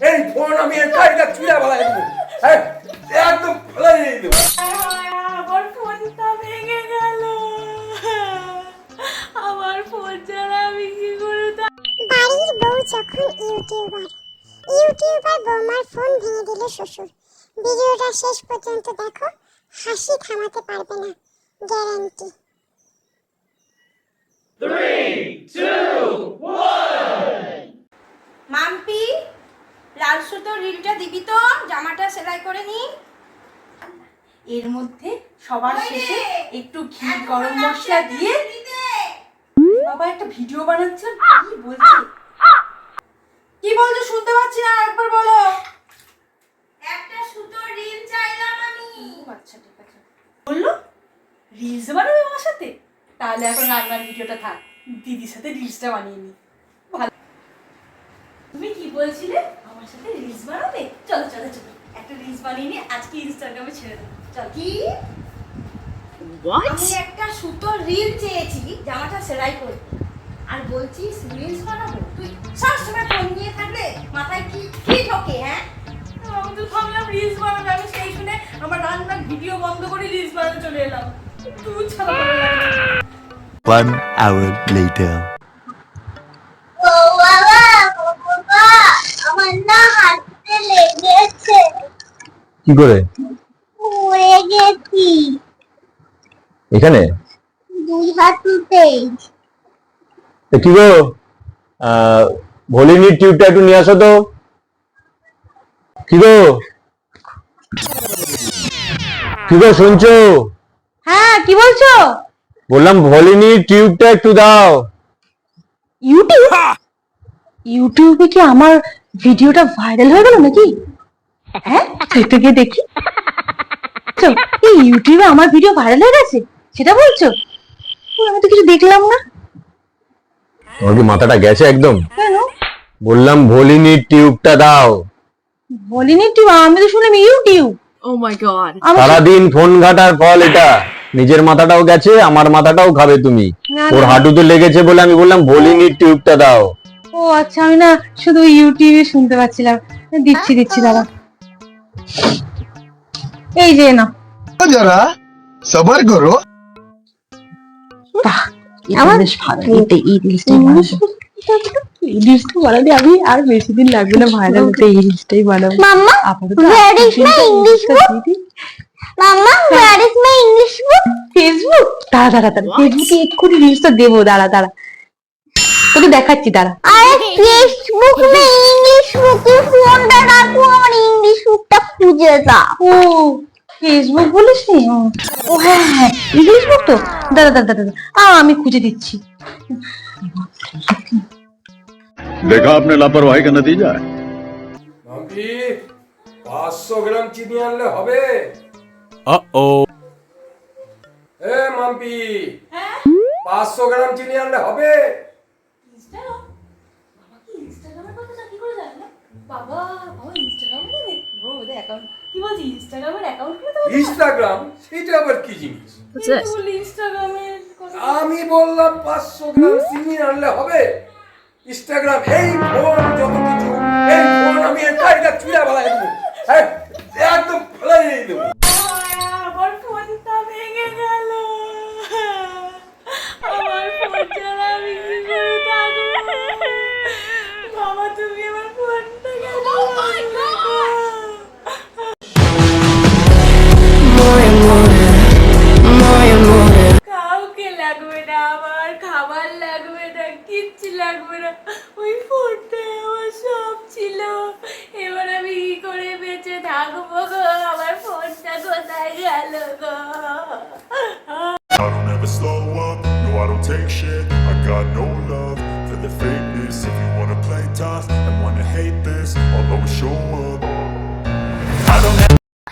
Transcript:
এই ফোন আমি এর কাইটা চুড়া বালাই দেবো। হ্যাঁ, একদম ফেলাই দিয়ে দেবো। আমার ফোনটা ভেঙে গেল। আমার ফোন ছাড়া আমি কি করে বাড়ির বউ যখন ইউটিউবার ইউটিউবার বৌমার ফোন ভেঙে দিল শ্বশুর। ভিডিওটা শেষ পর্যন্ত দেখো হাসি থামাতে পারবে না গ্যারান্টি 3 2 তো রিলটা দিবি তো জামাটা সেলাই করে নি। এর মধ্যে সবার শেষে একটু ঘি গরম মশলা দিয়ে বাবা একটা ভিডিও বানাচ্ছ কি বলছি? কি বলছো শুনতে পাচ্ছি না একবার বলো। একটা সুতো রিল চাইলাম আমি। আচ্ছা ঠিক আছে। বলল রিলস বানাবে আমার সাথে? তাহলে এখন রান্নার ভিডিওটা থাক দিদির সাথে রিলসটা বানিয়ে নি। ভালো। তুমি কি বলছিলে? চলো চলো চলো। একটা রিলস বানিয়ে নিয়ে আজকে ইনস্টাগ্রামে ছেড়ে দেবো। চল। কি? আমি একটা সুতো রিল চেয়েছি জামাটা সেলাই করতে আর বলছি রিলস বানাবো? তুই সবসময় ফোন নিয়ে থাকলে মাথায় কি কি ঢোকে হ্যাঁ? আমি তো ভাবলাম রিলস বানাবে আমি সেই শুনে আমার রান্নার ভিডিও বন্ধ করে রিলস বানাতে চলে এলাম। তুই ছাড়া One hour later. কি করে? পড়ে গেছি। এখানে? দুই কি গো? টিউবটা একটু নিয়ে আসো তো। কি গো? কি গো শুনছো? হ্যাঁ কি বলছো? বললাম ভলিনির টিউবটা একটু দাও। ইউটিউব? ইউটিউবে কি আমার ভিডিওটা ভাইরাল হয়ে গেল নাকি? হ্যাঁ? দেখতে গিয়ে দেখি। তো, এই ইউটিউবে আমার ভিডিও ভাইরাল হয়ে গেছে? সেটা বলছো? আমি তো কিছু দেখলাম না। তোমার কি মাথাটা গেছে একদম? কেন? বললাম ভলিনির টিউবটা দাও। বলিনি টিউব? আমি তো শুনলাম ইউটিউব। My god. আমার সারাদিন ফোন ঘাটার ফল এটা। নিজের মাথাটাও গেছে আমার মাথাটাও খাবে তুমি। ওর না। হাঁটুতে লেগেছে বলে আমি বললাম ভলিনির টিউবটা দাও। ও আচ্ছা আমি না শুধু ইউটিউবে শুনতে পাচ্ছিলাম। দিচ্ছি দিচ্ছি দাদা। এই যে না। যারা সবার গরো। আমার এই ইংলিশ ফেসবুক দেবো দাঁড়া দেখাচ্ছি দাঁড়া। খুঁজে দাও ও ফেসবুক বলিস নি ও, ও হ্যাঁ হ্যাঁ ইংলিশ বুক তো দাঁড়া দাঁড়া দাঁড়া দাঁড়া। আ আমি খুঁজে দিচ্ছি देखा आपने लापरवाही का नतीजा है মাম্পি পাঁচশো গ্রাম চিনি আনলে হবে Uh-oh. এ মাম্পি পাঁচশো গ্রাম চিনি আনলে হবে বাবা বাবা ইনস্টাগ্রাম নেবে ও ওদের অ্যাকাউন্ট কি বলছি ইনস্টাগ্রামের অ্যাকাউন্ট খুলে ইনস্টাগ্রাম সেটা আবার কি জিনিস? ইনস্টাগ্রামের আমি বললাম পাঁচশো গ্রাম চিনি আনলে হবে? ইনস্টাগ্রাম এই ফোন যত কিছু এই ফোন আমি এটা চুড়া বালাই দেবো। হ্যাঁ? কাউকে লাগবে না আমার খাবার লাগবে না কিচ্ছু লাগবে না ওই ফোনটাই আমার সব ছিল এবার আমি কি করে বেঁচে থাকব গো আমার ফোনটা কোথায় গেল গো I don't slow up, no I don't take shit I got no love for the fakeness If you wanna play tough and wanna hate this I'll always show up